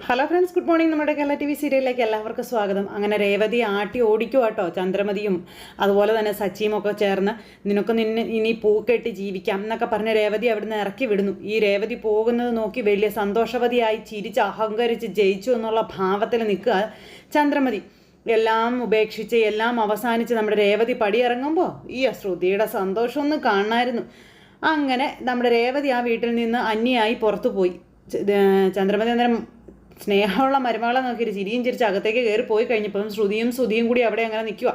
Hello friends good morning നമ്മുടെ Kerala T V സീരിയലിലേക്ക് എല്ലാവർക്കും സ്വാഗതം. അങ്ങനെ രേവതി ആട്ടി ഓടിക്കും കേട്ടോ ചന്ദ്രമതിയും അതുപോലെ തന്നെ സച്ചിയും ഒക്കെ ചേർന്ന് നിനക്ക് നിന്നെ ഇനി പൂക്കെട്ടി ജീവിക്കാം എന്നൊക്കെ പറഞ്ഞ് രേവതി അവിടുന്ന് ഇറക്കി വിടുന്നു. ഈ രേവതി പോകുന്നത് നോക്കി വലിയ സന്തോഷവതിയായി ചിരിച്ച് അഹങ്കരിച്ച് ജയിച്ചു എന്നുള്ള ഭാവത്തിൽ നിൽക്കുക ചന്ദ്രമതി. എല്ലാം ഉപേക്ഷിച്ച് എല്ലാം അവസാനിച്ച് നമ്മുടെ രേവതി പടിയിറങ്ങുമ്പോൾ ഈ ശ്രുതിയുടെ സന്തോഷമൊന്നും ഒന്ന് കാണാമായിരുന്നു അങ്ങനെ നമ്മുടെ രേവതി ആ വീട്ടിൽ നിന്ന് അന്യായി പുറത്തു പോയി ചന്ദ്രമതി അന്നേരം സ്നേഹമുള്ള മരുമകളെ നോക്കിയിട്ട് ചിരിയും ചിരിച്ച് അകത്തേക്ക് കയറി പോയി കഴിഞ്ഞപ്പം ശ്രുതിയും ശ്രുതിയും കൂടി അവിടെ അങ്ങനെ നിൽക്കുക.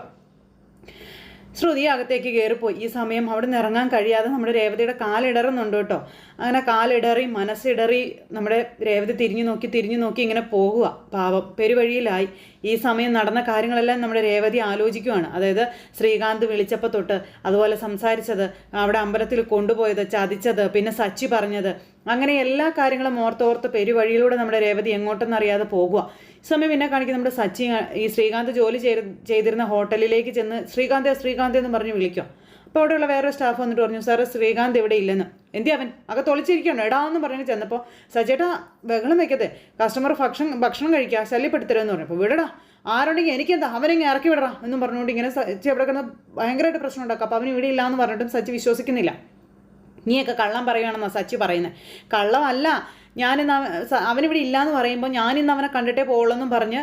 ശ്രുതി അകത്തേക്ക് കയറിപ്പോയി. ഈ സമയം അവിടെ നിന്ന് ഇറങ്ങാൻ കഴിയാതെ നമ്മുടെ രേവതിയുടെ കാലിടറുന്നുണ്ട് കേട്ടോ. അങ്ങനെ കാലിടറി മനസ്സിടറി നമ്മുടെ രേവതി തിരിഞ്ഞു നോക്കി തിരിഞ്ഞു നോക്കി ഇങ്ങനെ പോകുക. പാവം പെരുവഴിയിലായി. ഈ സമയം നടന്ന കാര്യങ്ങളെല്ലാം നമ്മുടെ രേവതി ആലോചിക്കുവാണ്. അതായത് ശ്രീകാന്ത് വിളിച്ചപ്പോൾ തൊട്ട് അതുപോലെ സംസാരിച്ചത് അവിടെ അമ്പലത്തിൽ കൊണ്ടുപോയത് ചതിച്ചത് പിന്നെ സച്ചി പറഞ്ഞത് അങ്ങനെ എല്ലാ കാര്യങ്ങളും ഓർത്തോർത്ത് പെരുവഴിയിലൂടെ നമ്മുടെ രേവതി എങ്ങോട്ടെന്ന് അറിയാതെ പോകുക സമയം പിന്നെ കാണിക്കും നമ്മുടെ സച്ചി ഈ ശ്രീകാന്ത് ജോലി ചെയ്ത് ചെയ്തിരുന്ന ഹോട്ടലിലേക്ക് ചെന്ന് ശ്രീകാന്ത് ശ്രീകാന്ത് എന്ന് പറഞ്ഞ് വിളിക്കും അപ്പോൾ അവിടെയുള്ള വേറെ സ്റ്റാഫ് വന്നിട്ട് പറഞ്ഞു സാറ് ശ്രീകാന്ത് ഇവിടെ ഇല്ലെന്ന്. എന്തി അവൻ? അകത്ത് ഒളിച്ചിരിക്കണോ എടാ എന്ന് പറഞ്ഞ് ചെന്നപ്പോൾ സച്ചേട്ടാ ബഹളം വെക്കത്തെ കസ്റ്റമർ ഭക്ഷണം ഭക്ഷണം കഴിക്കുക പറഞ്ഞു. അപ്പോൾ വിടടാ. ആരുണ്ടെങ്കിൽ എനിക്കെന്താ? അവനെങ്കിൽ ഇറക്കി വിടറാ എന്നും പറഞ്ഞുകൊണ്ട് ഇങ്ങനെ സച്ചി അവിടെ കിടന്ന് ഭയങ്കരമായിട്ട് പ്രശ്നം ഉണ്ടാക്കുക അപ്പോൾ അവന് ഇവിടെ ഇല്ല എന്ന് പറഞ്ഞിട്ടും സച്ചി വിശ്വസിക്കുന്നില്ല. നീയൊക്കെ കള്ളം പറയുകയാണെന്നാണ് സച്ചി പറയുന്നത് കള്ളമല്ല ഞാനിന്ന് അവനിവിടെ ഇല്ലയെന്ന് പറയുമ്പോൾ ഞാനിന്ന് അവനെ കണ്ടിട്ടേ പോകുള്ളെന്നും പറഞ്ഞ്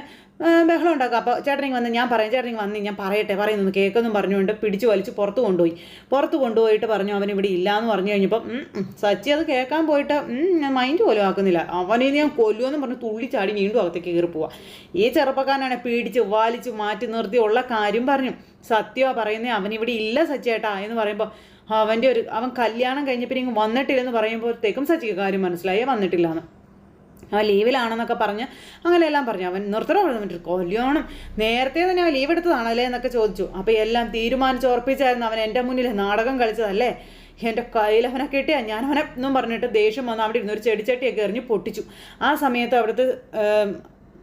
ബഹളം ഉണ്ടാക്കുക അപ്പോൾ ചേട്ടനിങ് വന്ന് ഞാൻ പറയാം ചേട്ടനിങ് വന്ന് ഞാൻ പറയട്ടെ പറയുന്നു കേൾക്കൊന്നും പറഞ്ഞുകൊണ്ട് പിടിച്ചു വലിച്ച് പുറത്ത് കൊണ്ടുപോയി. പുറത്ത് കൊണ്ടുപോയിട്ട് പറഞ്ഞു അവൻ ഇവിടെ ഇല്ലയെന്ന് പറഞ്ഞു കഴിഞ്ഞപ്പം സച്ചി അത് കേൾക്കാൻ പോയിട്ട് ഞാൻ മൈൻഡ് പോലും ആക്കുന്നില്ല. അവനെ ഞാൻ കൊല്ലുമെന്ന് പറഞ്ഞ് തുള്ളിച്ചാടി വീണ്ടും അകത്തേക്ക് കയറി പോവാ. ഈ ചെറുപ്പക്കാരനാണ് പിടിച്ച് വാലിച്ച് മാറ്റി നിർത്തി ഉള്ള കാര്യം പറഞ്ഞു. സത്യമാണ് പറയുന്നത് അവനിവിടെ ഇല്ല സച്ചേട്ടാ എന്ന് പറയുമ്പോൾ അവന്റെ ഒരു അവൻ കല്യാണം കഴിഞ്ഞപ്പോൾ ഇങ്ങ് വന്നിട്ടില്ലെന്ന് പറയുമ്പോഴത്തേക്കും സച്ചിക്ക് കാര്യം മനസ്സിലായി. വന്നിട്ടില്ല എന്ന് അവൻ ലീവിലാണെന്നൊക്കെ പറഞ്ഞ് അങ്ങനെയെല്ലാം പറഞ്ഞു. അവൻ നിർത്തണം? പറഞ്ഞിട്ട് കല്യാണം നേരത്തെ തന്നെ അവൻ ലീവ് എടുത്തതാണല്ലേ? എന്നൊക്കെ ചോദിച്ചു. അപ്പോൾ എല്ലാം തീരുമാനിച്ച് ഉറപ്പിച്ചായിരുന്നു അവൻ എന്റെ മുന്നിൽ നാടകം കളിച്ചതല്ലേ? എന്റെ കയ്യിൽ അവനെ കിട്ടിയാ ഞാൻ അവനെ എന്നും പറഞ്ഞിട്ട് ദേഷ്യം വന്ന് അവിടെ ഇരുന്നൊരു ചെടിച്ചട്ടിയൊക്കെ എറിഞ്ഞ് പൊട്ടിച്ചു. ആ സമയത്ത് അവിടുത്തെ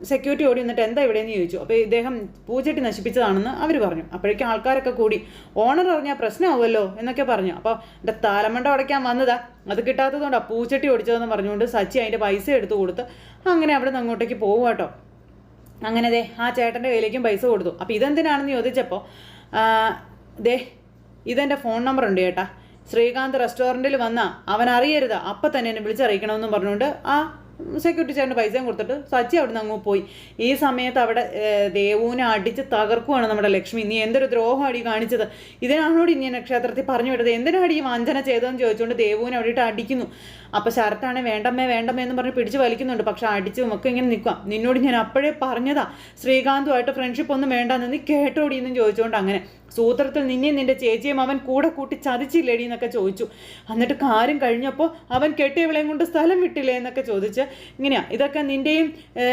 സെക്യൂരിറ്റി ഓടി വന്നിട്ട് എന്താ ഇവിടെയെന്ന് ചോദിച്ചു. അപ്പോൾ ഇദ്ദേഹം പൂച്ചട്ടി നശിപ്പിച്ചതാണെന്ന് അവർ പറഞ്ഞു. അപ്പോഴേക്കും ആൾക്കാരൊക്കെ കൂടി ഓണർ അറിഞ്ഞാൽ പ്രശ്നമാവുമല്ലോ എന്നൊക്കെ പറഞ്ഞു. അപ്പോൾ എന്റെ തലമണ്ട അടയ്ക്കാൻ വന്നതാ. അത് കിട്ടാത്തതുകൊണ്ടാണ് പൂച്ചട്ടി ഓടിച്ചതെന്ന് പറഞ്ഞുകൊണ്ട് സച്ചി അതിന്റെ പൈസ എടുത്തു കൊടുത്ത് അങ്ങനെ അവിടെ നിന്ന് അങ്ങോട്ടേക്ക് പോകും കേട്ടോ. അങ്ങനെ ദേ ആ ചേട്ടന്റെ കയ്യിലേക്കും പൈസ കൊടുത്തു. അപ്പോൾ ഇതെന്തിനാണെന്ന് ചോദിച്ചപ്പോൾ ദേ ഇതെന്റെ ഫോൺ നമ്പർ ഉണ്ട് ചേട്ടാ. ശ്രീകാന്ത് റെസ്റ്റോറന്റിൽ വന്നാൽ അവൻ അറിയരുത് അപ്പം തന്നെ എന്നെ വിളിച്ചറിയിക്കണമെന്നും പറഞ്ഞുകൊണ്ട് ആ സെക്യൂരിറ്റി ചേട്ടന് പൈസയും കൊടുത്തിട്ട് സച്ചി അവിടെ നിന്ന് അങ്ങ് പോയി. ഈ സമയത്ത് അവിടെ ദേവുവിനെ അടിച്ച് തകർക്കുവാണ് നമ്മുടെ ലക്ഷ്മി. നീ എന്തൊരു ദ്രോഹം അടി കാണിച്ചത്. ഇതിനാണോട് ഇനി നക്ഷത്രത്തിൽ പറഞ്ഞു വിട്ടത്? എന്തിനാടി ഈ വഞ്ചന ചെയ്തതെന്ന് ചോദിച്ചുകൊണ്ട് ദേവുവിനെ അവിടെ ഇട്ട് അടിക്കുന്നു. അപ്പോൾ ശരത്താണ് വേണ്ടമ്മേ വേണ്ടമ്മേ എന്ന് പറഞ്ഞ് പിടിച്ച് വലിക്കുന്നുണ്ട്. പക്ഷെ അടിച്ച് ഒക്കെ ഇങ്ങനെ നിൽക്കാം. നിന്നോട് ഞാൻ അപ്പോഴേ പറഞ്ഞതാ. ശ്രീകാന്തുമായിട്ട് ഫ്രണ്ട്ഷിപ്പ് ഒന്നും വേണ്ടെന്ന് നീ കേട്ടോടി എന്നും ചോദിച്ചുകൊണ്ട് അങ്ങനെ. സൂത്രത്തിൽ നിന്നെയും നിന്റെ ചേച്ചിയും അവൻ കൂടെ കൂട്ടി ചതിച്ചില്ലേടി എന്നൊക്കെ ചോദിച്ചു. എന്നിട്ട് കാര്യം കഴിഞ്ഞപ്പോൾ അവൻ കെട്ടിയവളെയും കൊണ്ട് സ്ഥലം വിട്ടില്ലേ എന്നൊക്കെ ചോദിച്ച് ഇങ്ങനെയാ. ഇതൊക്കെ നിന്റെയും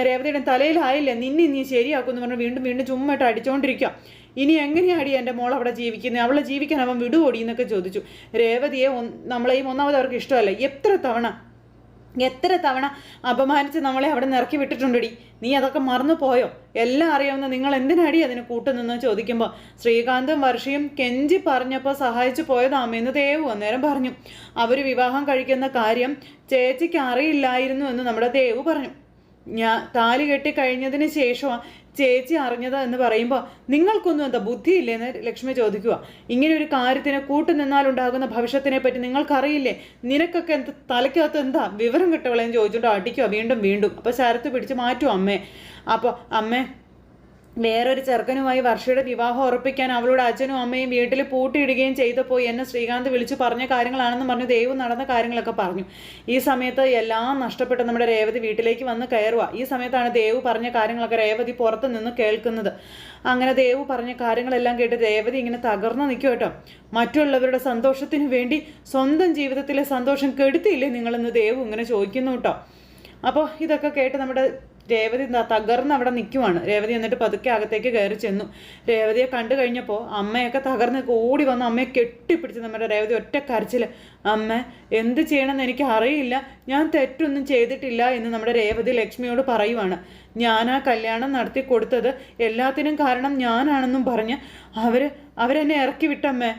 രേവതിയുടെയും തലയിലായില്ലേ? നിന്നെ നീ ശരിയാക്കുമെന്ന് പറഞ്ഞ് വീണ്ടും വീണ്ടും ചുമ്മായിട്ട് അടിച്ചുകൊണ്ടിരിക്കുക ഇനി എങ്ങനെയാടി എന്റെ മോൾ അവിടെ ജീവിക്കുന്നത് അവളെ ജീവിക്കാൻ അവൻ വിടുവോടി എന്നൊക്കെ ചോദിച്ചു. രേവതിയെ നമ്മളെയും ഒന്നാമത് അവർക്ക് ഇഷ്ടമല്ല. എത്ര തവണ എത്ര തവണ അപമാനിച്ച് നമ്മളെ അവിടെ നിറക്കി വിട്ടിട്ടുണ്ടടി? നീ അതൊക്കെ മറന്നു പോയോ? എല്ലാം അറിയാവുന്ന നിങ്ങൾ എന്തിനാടി അതിന് കൂട്ടുനിന്ന് ചോദിക്കുമ്പോൾ ശ്രീകാന്തും വർഷയും കെഞ്ചി പറഞ്ഞപ്പോൾ സഹായിച്ചു പോയതാമെന്ന് ദേവു അന്നേരം പറഞ്ഞു. അവർ വിവാഹം കഴിക്കുന്ന കാര്യം ചേച്ചിക്ക് അറിയില്ലായിരുന്നു എന്ന് നമ്മുടെ ദേവു പറഞ്ഞു. ഞാൻ താലി കെട്ടി കഴിഞ്ഞതിന് ശേഷമാണ് ചേച്ചി അറിഞ്ഞത് എന്ന് പറയുമ്പോൾ നിങ്ങൾക്കൊന്നും എന്താ ബുദ്ധിയില്ലേന്ന് ലക്ഷ്മി ചോദിക്കുക ഇങ്ങനെ ഒരു കാര്യത്തിന് കൂട്ടുനിന്നാലുണ്ടാകുന്ന ഭവിഷ്യത്തിനെ പറ്റി നിങ്ങൾക്കറിയില്ലേ? നിനക്കൊക്കെ എന്ത് തലയ്ക്കകത്ത് എന്താ വിവരം കിട്ടവളെന്ന് ചോദിച്ചുകൊണ്ട് അടിക്കുക വീണ്ടും വീണ്ടും. അപ്പോൾ ശരത്ത് പിടിച്ച് മാറ്റും അമ്മേ. അപ്പോൾ അമ്മേ വേറൊരു ചെറുക്കനുമായി വർഷയുടെ വിവാഹം ഉറപ്പിക്കാൻ അവളുടെ അച്ഛനും അമ്മയും വീട്ടിൽ പൂട്ടിയിടുകയും ചെയ്തപ്പോൾ എന്നെ ശ്രീകാന്ത് വിളിച്ചു പറഞ്ഞ കാര്യങ്ങളാണെന്ന് പറഞ്ഞു ദൈവം നടന്ന കാര്യങ്ങളൊക്കെ പറഞ്ഞു. ഈ സമയത്ത് എല്ലാം നഷ്ടപ്പെട്ട് നമ്മുടെ രേവതി വീട്ടിലേക്ക് വന്ന് കയറുക ഈ സമയത്താണ് ദേവ് പറഞ്ഞ കാര്യങ്ങളൊക്കെ രേവതി പുറത്ത് നിന്ന് കേൾക്കുന്നത്. അങ്ങനെ ദേവ് പറഞ്ഞ കാര്യങ്ങളെല്ലാം കേട്ട് രേവതി ഇങ്ങനെ തകർന്നു നിൽക്കും കേട്ടോ. മറ്റുള്ളവരുടെ സന്തോഷത്തിന് വേണ്ടി സ്വന്തം ജീവിതത്തിലെ സന്തോഷം കെടുത്തിയില്ലേ നിങ്ങളെന്ന് ദേവ് ഇങ്ങനെ ചോദിക്കുന്നു കേട്ടോ. അപ്പോൾ ഇതൊക്കെ കേട്ട് നമ്മുടെ രേവതി തകർന്ന് അവിടെ നിൽക്കുവാണ് രേവതി എന്നിട്ട് പതുക്കെ അകത്തേക്ക് കയറി ചെന്നു. രേവതിയെ കണ്ടു കഴിഞ്ഞപ്പോൾ അമ്മയൊക്കെ തകർന്ന് ഓടി വന്ന് അമ്മയെ കെട്ടിപ്പിടിച്ച് നമ്മുടെ രേവതി ഒറ്റ കരച്ചിൽ അമ്മ എന്ത് ചെയ്യണമെന്ന് എനിക്ക് അറിയില്ല. ഞാൻ തെറ്റൊന്നും ചെയ്തിട്ടില്ല എന്ന് നമ്മുടെ രേവതി ലക്ഷ്മിയോട് പറയുവാണ്. ഞാൻ ആ കല്യാണം നടത്തി കൊടുത്തത് എല്ലാത്തിനും കാരണം ഞാനാണെന്നും പറഞ്ഞ് അവർ അവരെന്നെ ഇറക്കി വിട്ടമ്മേ.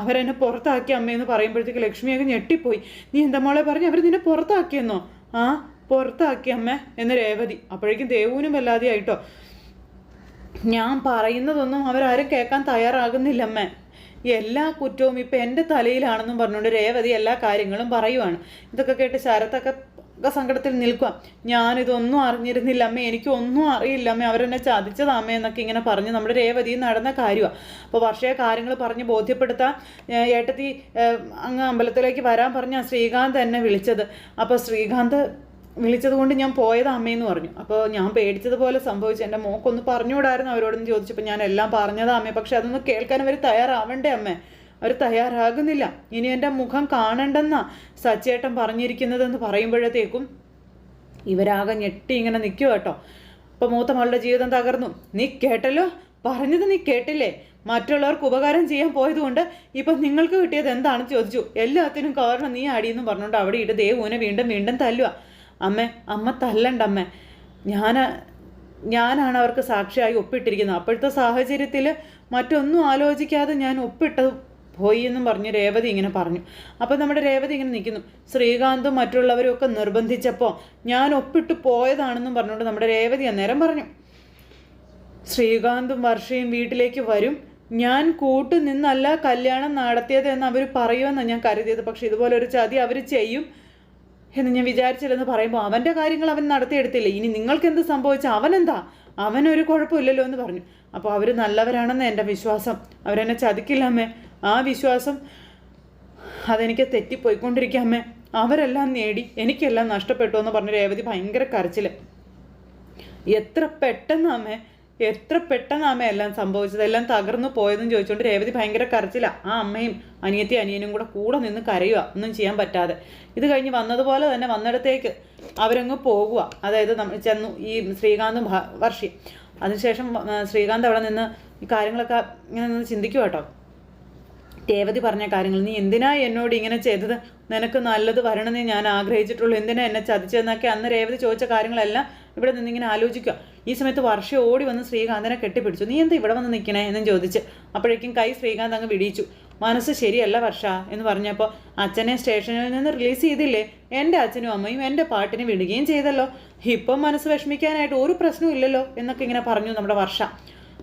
അവരെന്നെ പുറത്താക്കി അമ്മയെന്ന് പറയുമ്പോഴത്തേക്ക് ലക്ഷ്മിയൊക്കെ ഞെട്ടിപ്പോയി. നീ എന്താ മോളെ പറഞ്ഞ് അവർ നിന്നെ പുറത്താക്കിയെന്നോ? ആ പുറത്താക്കി അമ്മ എന്ന് രേവതി. അപ്പോഴേക്കും ദേവുവിനും വല്ലാതെ ആയിട്ടോ. ഞാൻ പറയുന്നതൊന്നും അവരാരും കേൾക്കാൻ തയ്യാറാകുന്നില്ല അമ്മ. എല്ലാ കുറ്റവും ഇപ്പം എന്റെ തലയിലാണെന്നും പറഞ്ഞുകൊണ്ട് രേവതി എല്ലാ കാര്യങ്ങളും പറയുവാണ്. ഇതൊക്കെ കേട്ട് ശരത്തൊക്കെ സങ്കടത്തിൽ നിൽക്കുക ഞാനിതൊന്നും അറിഞ്ഞിരുന്നില്ല അമ്മ. എനിക്കൊന്നും അറിയില്ല അമ്മ. അവരെന്നെ ചതിച്ചതാമേ എന്നൊക്കെ ഇങ്ങനെ പറഞ്ഞ് നമ്മുടെ രേവതി നടന്ന കാര്യമാണ് അപ്പോൾ വർഷയെ കാര്യങ്ങൾ പറഞ്ഞ് ബോധ്യപ്പെടുത്താൻ ഏട്ടത്തി അങ്ങ് അമ്പലത്തിലേക്ക് വരാൻ പറഞ്ഞ ശ്രീകാന്ത് എന്നെ വിളിച്ചത്. അപ്പോൾ ശ്രീകാന്ത് വിളിച്ചത് കൊണ്ട് ഞാൻ പോയത് അമ്മയെന്ന് പറഞ്ഞു. അപ്പോൾ ഞാൻ പേടിച്ചതുപോലെ സംഭവിച്ചു. എന്റെ മോക്കൊന്ന് പറഞ്ഞുകൂടായിരുന്നു അവരോടൊന്ന് ചോദിച്ചപ്പോൾ ഞാൻ എല്ലാം പറഞ്ഞതാ അമ്മേ. പക്ഷെ അതൊന്ന് കേൾക്കാൻ അവർ തയ്യാറാവണ്ടേ അമ്മേ? അവർ തയ്യാറാകുന്നില്ല. ഇനി എന്റെ മുഖം കാണണ്ടെന്നാ സച്ചേട്ടൻ പറഞ്ഞിരിക്കുന്നതെന്ന് പറയുമ്പോഴത്തേക്കും ഇവരാകെ ഞെട്ടി ഇങ്ങനെ നിൽക്കുക കേട്ടോ. അപ്പോൾ മൂത്ത മകളുടെ ജീവിതം തകർന്നു. നീ കേട്ടല്ലോ? പറഞ്ഞത് നീ കേട്ടില്ലേ? മറ്റുള്ളവർക്ക് ഉപകാരം ചെയ്യാൻ പോയതുകൊണ്ട് ഇപ്പം നിങ്ങൾക്ക് കിട്ടിയത് എന്താണെന്ന് ചോദിച്ചു. എല്ലാത്തിനും കാരണം നീ അടിയെന്ന് പറഞ്ഞുകൊണ്ട് അവിടെ ഇട്ട് ദേവുവിനെ വീണ്ടും വീണ്ടും തല്ലുക അമ്മ അമ്മ തല്ലണ്ട അമ്മ. ഞാൻ ഞാനാണ് അവർക്ക് സാക്ഷിയായി ഒപ്പിട്ടിരിക്കുന്നത്. അപ്പോഴത്തെ സാഹചര്യത്തിൽ മറ്റൊന്നും ആലോചിക്കാതെ ഞാൻ ഒപ്പിട്ടത് പോയി എന്നും പറഞ്ഞ് രേവതി ഇങ്ങനെ പറഞ്ഞു. അപ്പോൾ നമ്മുടെ രേവതി ഇങ്ങനെ നിൽക്കുന്നു. ശ്രീകാന്തും മറ്റുള്ളവരും ഒക്കെ നിർബന്ധിച്ചപ്പോൾ ഞാൻ ഒപ്പിട്ട് പോയതാണെന്നും പറഞ്ഞുകൊണ്ട് നമ്മുടെ രേവതി അന്നേരം പറഞ്ഞു. ശ്രീകാന്തും വർഷയും വീട്ടിലേക്ക് വരും. ഞാൻ കൂട്ടു നിന്നല്ല കല്യാണം നടത്തിയത് എന്ന് അവർ പറയുമെന്നാണ് ഞാൻ കരുതിയത്. പക്ഷേ ഇതുപോലെ ഒരു ചതി അവർ ചെയ്യും. എന്ന് ഞാൻ വിചാരിച്ചില്ലെന്ന് പറയുമ്പോൾ അവന്റെ കാര്യങ്ങൾ അവൻ നടത്തിയെടുത്തില്ല. ഇനി നിങ്ങൾക്ക് എന്ത് സംഭവിച്ച? അവനെന്താ? അവനൊരു കുഴപ്പമില്ലല്ലോ എന്ന് പറഞ്ഞു. അപ്പോൾ അവർ നല്ലവരാണെന്ന് എന്റെ വിശ്വാസം. അവരെന്നെ ചതിക്കില്ലമ്മേ ആ വിശ്വാസം അതെനിക്ക് തെറ്റിപ്പോയിക്കൊണ്ടിരിക്കാമേ അവരെല്ലാം നേടി എനിക്കെല്ലാം നഷ്ടപ്പെട്ടു എന്ന് പറഞ്ഞ് രേവതി ഭയങ്കര കരച്ചിൽ എത്ര പെട്ടെന്ന് അമ്മേ എത്ര പെട്ടെന്ന് അമ്മ എല്ലാം സംഭവിച്ചത്? എല്ലാം തകർന്നു പോയതെന്ന് ചോദിച്ചുകൊണ്ട് രേവതി ഭയങ്കര കരച്ചില്ല ആ അമ്മയും അനിയത്തി അനിയനും കൂടെ കൂടെ നിന്ന് കരയുക. ഒന്നും ചെയ്യാൻ പറ്റാതെ. ഇത് കഴിഞ്ഞ് വന്നതുപോലെ തന്നെ വന്നിടത്തേക്ക് അവരങ്ങ് പോകുക അതായത് നമ്മൾ ചെന്നു ഈ ശ്രീകാന്തും വർഷി. അതിനുശേഷം ശ്രീകാന്ത് അവിടെ നിന്ന് ഈ കാര്യങ്ങളൊക്കെ ഇങ്ങനെ നിന്ന് ചിന്തിക്കുക കേട്ടോ. രേവതി പറഞ്ഞ കാര്യങ്ങൾ. നീ എന്തിനാ എന്നോട് ഇങ്ങനെ ചെയ്തത്? നിനക്ക് നല്ലത് വരണമെന്നേ ഞാൻ ആഗ്രഹിച്ചിട്ടുള്ളൂ. എന്തിനാ എന്നെ ചതിച്ചതെന്നൊക്കെ അന്ന് രേവതി ചോദിച്ച കാര്യങ്ങളെല്ലാം ഇവിടെ നിന്നിങ്ങനെ ആലോചിക്കുക. ഈ സമയത്ത് വർഷം ഓടി വന്ന് ശ്രീകാന്തിനെ കെട്ടിപ്പിടിച്ചു. നീ എന്താ ഇവിടെ വന്ന് നിൽക്കണേ എന്നും ചോദിച്ച് അപ്പോഴേക്കും കൈ ശ്രീകാന്ത് അങ്ങ് വിടിയിച്ചു. മനസ്സ് ശരിയല്ല വർഷ എന്ന് പറഞ്ഞപ്പോൾ അച്ഛനെ സ്റ്റേഷനിൽ നിന്ന് റിലീസ് ചെയ്തില്ലേ? എന്റെ അച്ഛനും അമ്മയും എന്റെ പാട്ടിന് വിടുകയും ചെയ്തല്ലോ. ഇപ്പം മനസ്സ് വിഷമിക്കാനായിട്ട് ഒരു പ്രശ്നവും ഇല്ലല്ലോ എന്നൊക്കെ ഇങ്ങനെ പറഞ്ഞു നമ്മുടെ വർഷ.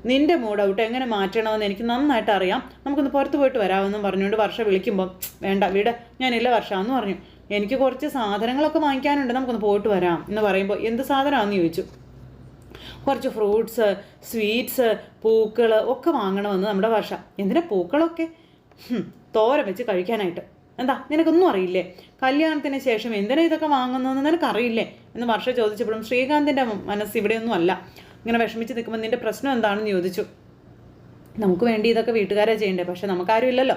നിന്റെ മൂഡ് ഔട്ട് എങ്ങനെ മാറ്റണമെന്ന് എനിക്ക് നന്നായിട്ട് അറിയാം. നമുക്കൊന്ന് പുറത്ത് പോയിട്ട് വരാമെന്നും പറഞ്ഞുകൊണ്ട് വർഷ വിളിക്കുമ്പോൾ വേണ്ട വീട് ഞാനില്ല വർഷ എന്ന് പറഞ്ഞു. എനിക്ക് കുറച്ച് സാധനങ്ങളൊക്കെ വാങ്ങിക്കാനുണ്ട് നമുക്കൊന്ന് പോയിട്ട് വരാം എന്ന് പറയുമ്പോൾ എന്ത് സാധനമാണെന്ന് ചോദിച്ചു. കുറച്ച് ഫ്രൂട്ട്സ് സ്വീറ്റ്സ് പൂക്കൾ ഒക്കെ വാങ്ങണമെന്ന് നമ്മുടെ വർഷ. എന്തിനാ പൂക്കളൊക്കെ? തോര വെച്ച് കഴിക്കാനായിട്ട്. എന്താ നിനക്കൊന്നും അറിയില്ലേ? കല്യാണത്തിന് ശേഷം എന്തിനാ ഇതൊക്കെ വാങ്ങുന്നതെന്ന് നിനക്കറിയില്ലേ? എന്ന് വർഷ ചോദിച്ചപ്പോഴും ശ്രീകാന്തിന്റെ മനസ്സ് ഇവിടെയൊന്നും അല്ല ഇങ്ങനെ വിഷമിച്ച് നിൽക്കുമ്പോൾ നിന്റെ പ്രശ്നം എന്താണെന്ന് ചോദിച്ചു. നമുക്ക് വേണ്ടി ഇതൊക്കെ വീട്ടുകാരെ ചെയ്യണ്ടേ? പക്ഷെ നമുക്കാരും ഇല്ലല്ലോ.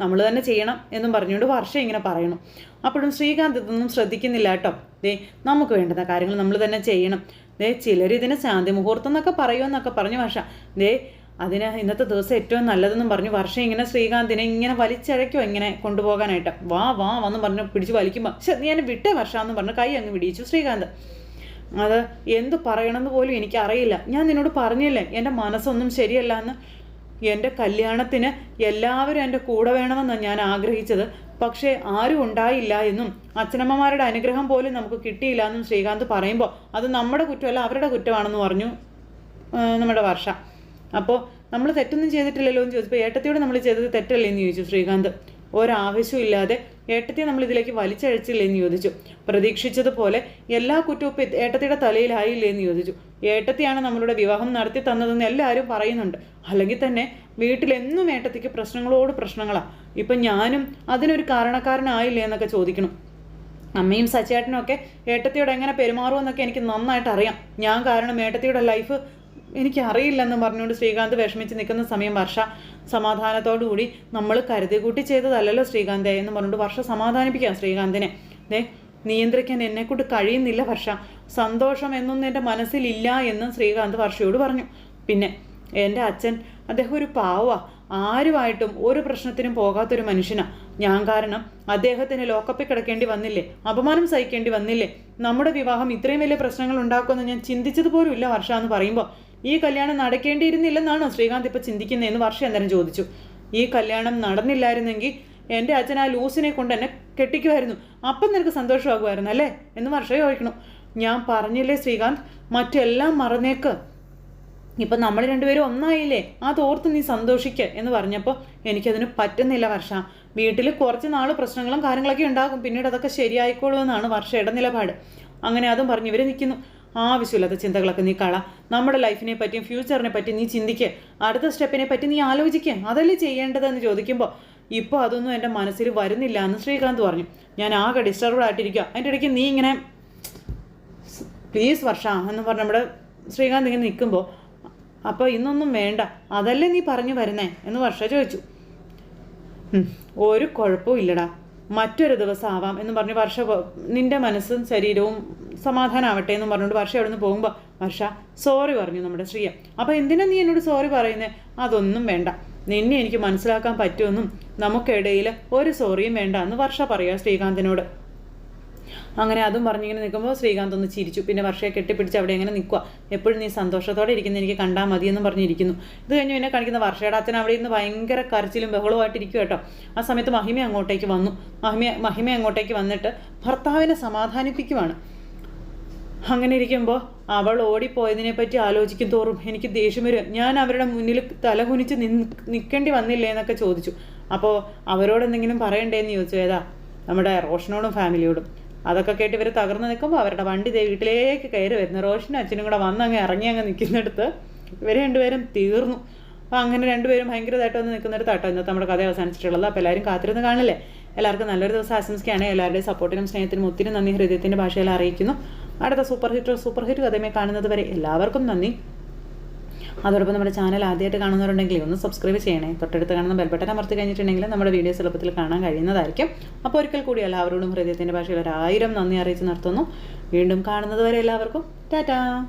നമ്മൾ തന്നെ ചെയ്യണം എന്നും പറഞ്ഞുകൊണ്ട് വർഷം ഇങ്ങനെ പറയണം. അപ്പോഴും ശ്രീകാന്ത് ഇതൊന്നും ശ്രദ്ധിക്കുന്നില്ല കേട്ടോ. ദേ നമുക്ക് വേണ്ടുന്ന കാര്യങ്ങൾ നമ്മൾ തന്നെ ചെയ്യണം. ദേ ചിലർ ഇതിനെ ശാന്തി മുഹൂർത്തം എന്നൊക്കെ പറയുമെന്നൊക്കെ പറഞ്ഞു വർഷ. ദേ അതിന് ഇന്നത്തെ ദിവസം ഏറ്റവും നല്ലതെന്നും പറഞ്ഞു വർഷം ഇങ്ങനെ ശ്രീകാന്തിനെ ഇങ്ങനെ വലിച്ചഴയ്ക്കോ ഇങ്ങനെ കൊണ്ടുപോകാനായിട്ട്. വാ വാ വന്ന് പറഞ്ഞു പിടിച്ച് വലിക്കുമ്പോൾ എന്നെ വിട്ടേ വർഷ എന്ന് പറഞ്ഞു കൈ അങ്ങ് പിടിച്ചു ശ്രീകാന്ത്. അത് എന്ത് പറയണമെന്ന് പോലും എനിക്കറിയില്ല. ഞാൻ നിന്നോട് പറഞ്ഞില്ലേ എന്റെ മനസ്സൊന്നും ശരിയല്ല എന്ന്. എന്റെ കല്യാണത്തിന് എല്ലാവരും എന്റെ കൂടെ വേണമെന്നാണ് ഞാൻ ആഗ്രഹിച്ചത്. പക്ഷേ ആരും ഉണ്ടായില്ല എന്നും അച്ഛനമ്മമാരുടെ അനുഗ്രഹം പോലും നമുക്ക് കിട്ടിയില്ല എന്നും ശ്രീകാന്ത് പറയുമ്പോൾ അത് നമ്മുടെ കുറ്റമല്ല അവരുടെ കുറ്റമാണെന്ന് പറഞ്ഞു നമ്മുടെ വർഷ. അപ്പോൾ നമ്മൾ തെറ്റൊന്നും ചെയ്തിട്ടില്ലല്ലോ എന്ന് ചോദിച്ചപ്പോൾ ഏട്ടത്തിയോട് നമ്മൾ ചെയ്തത് തെറ്റല്ലേ എന്ന് ചോദിച്ചു ശ്രീകാന്ത്. ഒരാവശ്യവും ഇല്ലാതെ ഏട്ടത്തിയെ നമ്മൾ ഇതിലേക്ക് വലിച്ചഴച്ചില്ലെന്ന് ചോദിച്ചു. പ്രതീക്ഷിച്ചതുപോലെ എല്ലാ കുറ്റവും ഏട്ടത്തിയുടെ തലയിലായില്ലേ എന്ന് ചോദിച്ചു. ഏട്ടത്തെയാണ് നമ്മളുടെ വിവാഹം നടത്തി തന്നതെന്ന് എല്ലാവരും പറയുന്നുണ്ട്. അല്ലെങ്കിൽ തന്നെ വീട്ടിലെന്നും ഏട്ടത്തിക്ക് പ്രശ്നങ്ങളോട് പ്രശ്നങ്ങളാണ് ഇപ്പം ഞാനും അതിനൊരു കാരണക്കാരനായില്ലേ എന്നൊക്കെ ചോദിക്കണം. അമ്മയും സച്ചേട്ടനും ഒക്കെ ഏട്ടത്തിയോട് എങ്ങനെ പെരുമാറുമെന്നൊക്കെ എനിക്ക് നന്നായിട്ട് അറിയാം. ഞാൻ കാരണം ഏട്ടത്തിയുടെ ലൈഫ് എനിക്കറിയില്ലെന്ന് പറഞ്ഞുകൊണ്ട് ശ്രീകാന്ത് വിഷമിച്ച് നിൽക്കുന്ന സമയം വർഷ. സമാധാനത്തോടു കൂടി നമ്മൾ കരുതി കൂട്ടി ചെയ്തതല്ലല്ലോ ശ്രീകാന്തെ എന്ന് പറഞ്ഞുകൊണ്ട് വർഷ സമാധാനിപ്പിക്കാം ശ്രീകാന്തിനെ. ദേ നിയന്ത്രിക്കാൻ എന്നെക്കൊണ്ട് കഴിയുന്നില്ല വർഷ. സന്തോഷം എന്നൊന്നും എന്റെ മനസ്സിലില്ല എന്നും ശ്രീകാന്ത് വർഷയോട് പറഞ്ഞു. പിന്നെ എന്റെ അച്ഛൻ അദ്ദേഹം ഒരു പാവ ആരുമായിട്ടും ഒരു പ്രശ്നത്തിനും പോകാത്തൊരു മനുഷ്യനാ. ഞാൻ കാരണം അദ്ദേഹത്തിന് ലോക്കപ്പിൽ കിടക്കേണ്ടി വന്നില്ലേ? അപമാനം സഹിക്കേണ്ടി വന്നില്ലേ? നമ്മുടെ വിവാഹം ഇത്രയും വലിയ പ്രശ്നങ്ങൾ ഉണ്ടാക്കുമെന്ന് ഞാൻ ചിന്തിച്ചത് പോലും ഇല്ല വർഷ എന്ന് പറയുമ്പോൾ. ഈ കല്യാണം നടക്കേണ്ടിയിരുന്നില്ലെന്നാണോ ശ്രീകാന്ത് ഇപ്പോൾ ചിന്തിക്കുന്നതെന്ന് വർഷ അന്നേരം ചോദിച്ചു. ഈ കല്യാണം നടന്നില്ലായിരുന്നെങ്കിൽ എന്റെ അച്ഛൻ ആ ലൂസിനെ കൊണ്ട് എന്നെ കെട്ടിക്കുമായിരുന്നു. അപ്പം നിനക്ക് സന്തോഷമാകുമായിരുന്നു അല്ലേ? എന്ന് വർഷ ചോദിക്കണം ഞാൻ പറഞ്ഞില്ലേ ശ്രീകാന്ത്? മറ്റെല്ലാം മറന്നേക്ക്. ഇപ്പം നമ്മൾ രണ്ടുപേരും ഒന്നായില്ലേ? അതോർത്ത് നീ സന്തോഷിക്ക എന്ന് പറഞ്ഞപ്പോൾ എനിക്കതിന് പറ്റുന്നില്ല വർഷ. വീട്ടിൽ കുറച്ച് നാൾ പ്രശ്നങ്ങളും കാര്യങ്ങളൊക്കെ ഉണ്ടാകും. പിന്നീട് അതൊക്കെ ശരിയായിക്കോളൂ എന്നാണ് വർഷയുടെ നിലപാട്. അങ്ങനെ അതും പറഞ്ഞ് ഇവർ നിൽക്കുന്നു. ആവശ്യമില്ലാത്ത ചിന്തകളൊക്കെ നീ കള. നമ്മുടെ ലൈഫിനെ പറ്റിയും ഫ്യൂച്ചറിനെ പറ്റിയും നീ ചിന്തിക്കുക അടുത്ത സ്റ്റെപ്പിനെ പറ്റി നീ ആലോചിക്കുക അതല്ലേ ചെയ്യേണ്ടതെന്ന് ചോദിക്കുമ്പോൾ ഇപ്പോൾ അതൊന്നും എന്റെ മനസ്സിൽ വരുന്നില്ല എന്ന് ശ്രീകാന്ത് പറഞ്ഞു. ഞാൻ ആകെ ഡിസ്റ്റർബ്ഡ് ആയിട്ടിരിക്കുക അതിന്റെ ഇടയ്ക്ക് നീ ഇങ്ങനെ പ്ലീസ് വർഷ എന്ന് പറഞ്ഞ് നമ്മുടെ ശ്രീകാന്ത് ഇങ്ങനെ നിൽക്കുമ്പോൾ അപ്പോൾ ഇന്നൊന്നും വേണ്ട. അതല്ലേ നീ പറഞ്ഞു വരുന്നേ? എന്ന് വർഷ ചോദിച്ചു. ഒരു കുഴപ്പവും ഇല്ലടാ. മറ്റൊരു ദിവസം ആവാം എന്ന് പറഞ്ഞ് വർഷ നിന്റെ മനസ്സും ശരീരവും സമാധാനമാവട്ടെ എന്നും പറഞ്ഞുകൊണ്ട് വർഷ അവിടെ നിന്ന് പോകുമ്പോൾ വർഷ സോറി പറഞ്ഞു നമ്മുടെ ശ്രീയ. അപ്പോൾ എന്തിനാ നീ എന്നോട് സോറി പറയുന്നത് അതൊന്നും വേണ്ട. നിന്നെ എനിക്ക് മനസ്സിലാക്കാൻ പറ്റുമെന്നും നമുക്കിടയിൽ ഒരു സോറിയും വേണ്ട എന്ന് വർഷ പറയുക ശ്രീകാന്തിനോട്. അങ്ങനെ അതും പറഞ്ഞിങ്ങനെ നിൽക്കുമ്പോൾ ശ്രീകാന്ത് ഒന്ന് ചിരിച്ചു. പിന്നെ വർഷയെ കെട്ടിപ്പിടിച്ച് അവിടെ എങ്ങനെ നിൽക്കുക എപ്പോഴും നീ സന്തോഷത്തോടെ ഇരിക്കുന്ന എനിക്ക് കണ്ടാൽ മതിയെന്നും പറഞ്ഞിരിക്കുന്നു. ഇത് കഴിഞ്ഞ് പിന്നെ കാണിക്കുന്ന വർഷയുടെ അച്ഛൻ അവിടെ ഇരുന്ന് ഭയങ്കര കരച്ചിലും ബഹളവുമായിട്ടിരിക്കും കേട്ടോ. ആ സമയത്ത് മഹിമ അങ്ങോട്ടേക്ക് വന്നു. മഹിമ മഹിമ അങ്ങോട്ടേക്ക് വന്നിട്ട് ഭർത്താവിനെ സമാധാനിപ്പിക്കുവാണ്. അങ്ങനെ ഇരിക്കുമ്പോൾ അവൾ ഓടിപ്പോയതിനെ പറ്റി ആലോചിക്കും തോറും എനിക്ക് ദേഷ്യം വരും. ഞാൻ അവരുടെ മുന്നിൽ തലകുനിച്ച് നിന്ന് നിൽക്കേണ്ടി വന്നില്ലേ എന്നൊക്കെ ചോദിച്ചു. അപ്പോൾ അവരോട് എന്തെങ്കിലും പറയണ്ടേന്ന് ചോദിച്ചു. ഏതാ? നമ്മുടെ റോഷനോടും ഫാമിലിയോടും. അതൊക്കെ കേട്ട് ഇവർ തകർന്ന് നിൽക്കുമ്പോൾ അവരുടെ വണ്ടി വീട്ടിലേക്ക് കയറി വരുന്നു. റോഷനും അച്ഛനും കൂടെ വന്ന് അങ്ങ് ഇറങ്ങി അങ്ങ് നിൽക്കുന്നിടത്ത് ഇവർ രണ്ടുപേരും തീർന്നു. അപ്പോൾ അങ്ങനെ രണ്ടുപേരും ഭയങ്കരമായിട്ട് വന്ന് നിൽക്കുന്നിടത്ത് ആട്ടോ ഇന്നത്തെ നമ്മുടെ കഥ അവസാനിച്ചിട്ടുള്ളത്. അപ്പോൾ എല്ലാവരും കാത്തിരുന്ന് കാണില്ലേ? എല്ലാവർക്കും നല്ലൊരു ദിവസം ആശംസിക്കുകയാണ്. എല്ലാവരുടെയും സപ്പോർട്ടിനും സ്നേഹത്തിനും ഒത്തിരി നന്ദി. ഹൃദയത്തിന്റെ ഭാഷയിൽ അറിയിക്കുന്നു. അടുത്ത സൂപ്പർ ഹിറ്റ് സൂപ്പർ ഹിറ്റ് കഥയുമായി കാണുന്നത് വരെ എല്ലാവർക്കും നന്ദി. അതോടൊപ്പം നമ്മുടെ ചാനൽ ആദ്യമായിട്ട് കാണുന്നവരുണ്ടെങ്കിൽ ഒന്ന് സബ്സ്ക്രൈബ് ചെയ്യണേ. തൊട്ടടുത്ത് കാണുന്ന ബെൽബട്ടൻ അമർത്തി കഴിഞ്ഞിട്ടുണ്ടെങ്കിൽ നമ്മുടെ വീഡിയോസ് എളുപ്പത്തിൽ കാണാൻ കഴിയുന്നതായിരിക്കും. അപ്പോൾ ഒരിക്കൽ കൂടി എല്ലാവരോടും ഹൃദയത്തിന്റെ ഭാഷയിൽ ഒരായിരം നന്ദി അറിയിച്ച് നിർത്തുന്നു. വീണ്ടും കാണുന്നത് വരെ എല്ലാവർക്കും ടാറ്റാ.